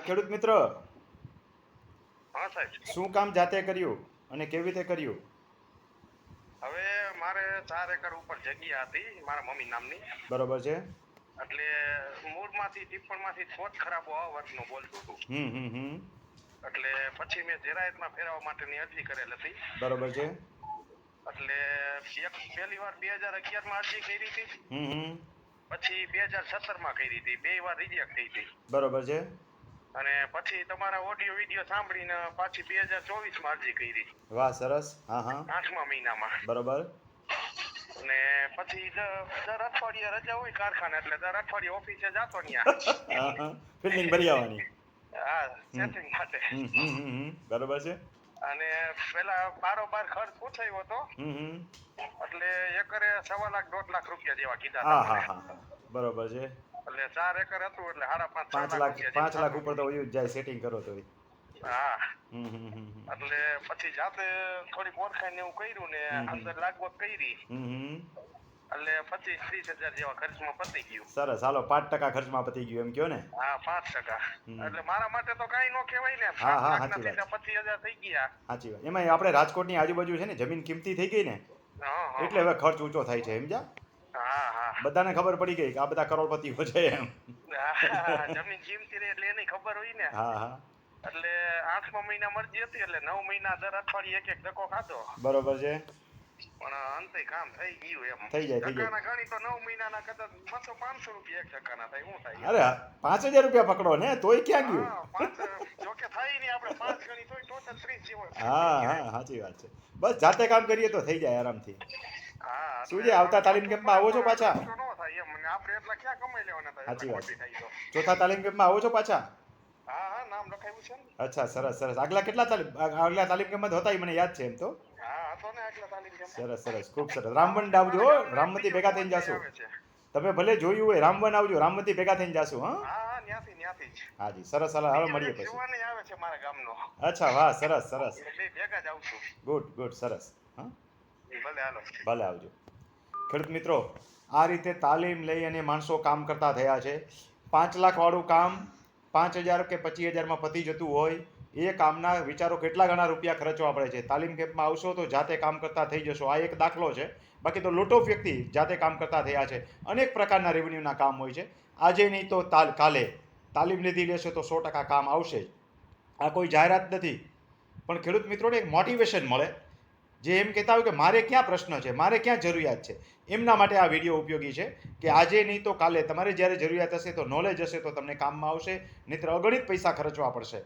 આ ખેડૂત મિત્ર. હા સાહેબ. શું કામ જાતે કર્યું અને કેવી રીતે કર્યું? હવે મારે ચાર એકર ઉપર જગ્યા હતી મારા મમ્મી નામની. બરોબર છે. એટલે મૂળમાંથી ટીપણમાંથી ખોટ ખરાબો આ વર્ગનું બોલતું હતું. હમ હમ હમ. એટલે પછી મેં જેરાયતમાં ફેરવવા માટેની અરજી કરેલ હતી. બરોબર છે. એટલે એક પહેલી વાર બે હજાર અગિયારમાં અરજી કરી હતી. પછી બે હજાર સત્તરમાં કરી હતી. બે વાર રિજેક્ટ થઈ હતી. બરોબર છે. અને પછી તમારા ઓડિયો વિડિયો સાંભળીને પાછી બે હજાર ચોવીસમાં અરજી કરી. વાહ સરસ. હા હા. આઠમા મહિનામાં. બરોબર. ને પછી દર અઠવાડિયે રજા હોય કારખાને એટલે દર અઠવાડિયે ઓફિસે જાતો ત્યાં ફિલ્ડિંગ ભરી આવવાની. હા સેટિંગ માટે. બરોબર છે. અને પેલા બારોબાર ખર્ચ પૂછાયો હતો. એટલે એકરે સવા લાખ દોઢ લાખ રૂપિયા જેવા કીધા હા હા હા. બરોબર છે. એટલે ચાર એકર હતું એટલે સાડા પાંચ પાંચ લાખ પાંચ લાખ ઉપર તો વયું જાય સેટિંગ કરો તો હા. એટલે પછી જાતે થોડી ઓળખાણ ને એવું કર્યું ને અંદર લાગવગ કરી. એટલે પચીસ ત્રીસ હજાર જેવા ખર્ચમાં પતી ગયું. સરસ. હાલો પાંચ ટકા ખર્ચમાં પતી ગયું એમ કયો ને? હા પાંચ ટકા. એટલે મારા માટે તો કઈ નો કહેવાય ને. હા, હા, સાચી વાત. પચીસ હજાર થઈ ગયા. સાચી વાત. એમાં આપણે રાજકોટની આજુબાજુ છે ને જમીન કિંમતી થઈ ગઈ ને? એટલે હવે ખર્ચ ઊંચો થાય છે સમજ્યા બધાને ખબર પડી ગઈ કે આ બધા કરોડપતિઓ છે એમ. જમીન કિંમતી એટલે એની ખબર હોય ને. હા હા. એટલે આઠમા મહિના મરજી હતી એટલે નવ મહિના દર અઠવાડિયે એક એક ધક્કો ખાધો. બરોબર છે. પણ અંતે કામ થઈ ગયું એમ. થઈ જાય, થઈ જાય. ગણી તો નવ મહિનાના કદાચ બસો પાંચસો રૂપિયા એક ધક્કાના થાય શું થાય? અરે પાંચ હજાર રૂપિયા પકડો ને તોય ક્યાં ગયું? જોકે થાય નહીં આપણે પાંચ ગણી તોય ટોટલ ત્રીસ જેવો હા હા સાચી વાત છે. બસ જાતે કામ કરીએ તો થઈ જાય આરામથી. શું છે, આવતા તાલીમ કેમ્પમાં આવો છો પાછા? સાચી વાત. ચોથા તાલીમ કેમ્પમાં આવો છો પાછા? અચ્છા સરસ સરસ. આગલા કેટલા તાલીમ આગલા તાલીમ કેમ્પમાં હતા મને યાદ છે એમ તો. સરસ સરસ. ખૂબ સરસ. રામવન આવજો રામમતી ભેગા થઈને જાશું. તમે ભલે જોયું હોય રામવન આવજો. રામમતી ભેગા થઈને જાશું હા? હાજી સરસ હાલો હવે મળીએ પછી. અચ્છા વાહ સરસ સરસ. ગુડ ગુડ સરસ. હા? ભલે આવજો. ખેડૂત મિત્રો, આ રીતે તાલીમ લઈ અને માણસો કામ કરતા થયા છે. પાંચ લાખવાળું કામ પાંચ હજાર કે પચીસ હજારમાં પતી જતું હોય, એ કામના વિચારો કેટલા ઘણા રૂપિયા ખર્ચવા પડે છે? તાલીમ કેમ્પમાં આવશો તો જાતે કામ કરતા થઈ જશો. આ એક દાખલો છે. બાકી તો લોટો વ્યક્તિ જાતે કામ કરતા થયા છે. અનેક પ્રકારના રેવન્યુના કામ હોય છે. આજે નહીં તો તાલ, કાલે તાલીમ લીધી લેશો તો સો ટકા કામ આવશે જ. આ કોઈ જાહેરાત નથી. પણ ખેડૂત મિત્રોને એક મોટિવેશન મળે. જે એમ કહેતા હોય કે મારે ક્યાં પ્રશ્ન છે, મારે ક્યાં જરૂરિયાત છે? એમના માટે આ વીડિયો ઉપયોગી છે કે આજે નહીં તો કાલે. તમારે જ્યારે જરૂરિયાત હશે તો નોલેજ હશે તો તમને કામમાં આવશે, નહીંતર અગણિત પૈસા ખર્ચવા પડશે.